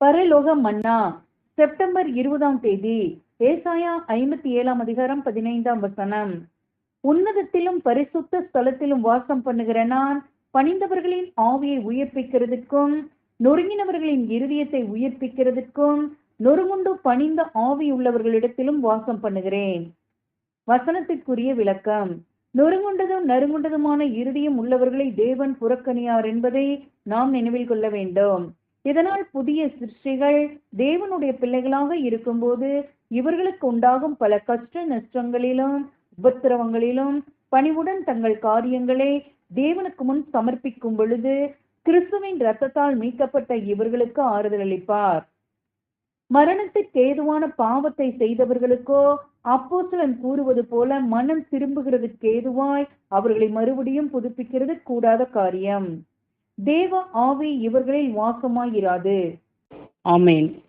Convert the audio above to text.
பரலோக மன்னா செப்டம்பர் இருபதாம் தேதி ஏசாயா ஐம்பத்தி ஏழாம் அதிகாரம் பதினைந்தாம் வசனம். உன்னதத்திலும் பரிசுத்த ஸ்தலத்திலும் வாசம் பண்ணுகிற நான் பணிந்தவர்களின் ஆவியை உயிர்ப்பிக்கிறதுக்கும் நொறுங்கினவர்களின் இருதயத்தை உயிர்ப்பிக்கிறதுக்கும் நொறுங்குண்டு பணிந்த ஆவி உள்ளவர்களிடத்திலும் வாசம் பண்ணுகிறேன். வசனத்திற்குரிய விளக்கம். நொறுங்குண்டதும் நறுங்குண்டதுமான இருதயம் உள்ளவர்களை தேவன் புறக்கணியார் என்பதை நாம் நினைவில் கொள்ள வேண்டும். இதனால் புதிய சிருஷ்டிகள் தேவனுடைய பிள்ளைகளாக இருக்கும்போது இவர்களுக்கு உண்டாகும் பல கஷ்ட நஷ்டங்களிலும் உபத்திரவங்களிலும் பணிவுடன் தங்கள் காரியங்களை தேவனுக்கு முன் சமர்ப்பிக்கும் பொழுது கிறிஸ்துவின் ரத்தத்தால் மீட்கப்பட்ட இவர்களுக்கு ஆறுதல் அளிப்பார். மரணத்திற்கு ஏதுவான பாவத்தை செய்தவர்களுக்கோ அப்போஸ்தலன் கூறுவது போல மனம் திரும்புகிறதுக்கு ஏதுவாய் அவர்களை மறுபடியும் புதுப்பிக்கிறது கூடாத காரியம். தேவ ஆவி இவர்களில் வாசமாயிராது. ஆமேன்.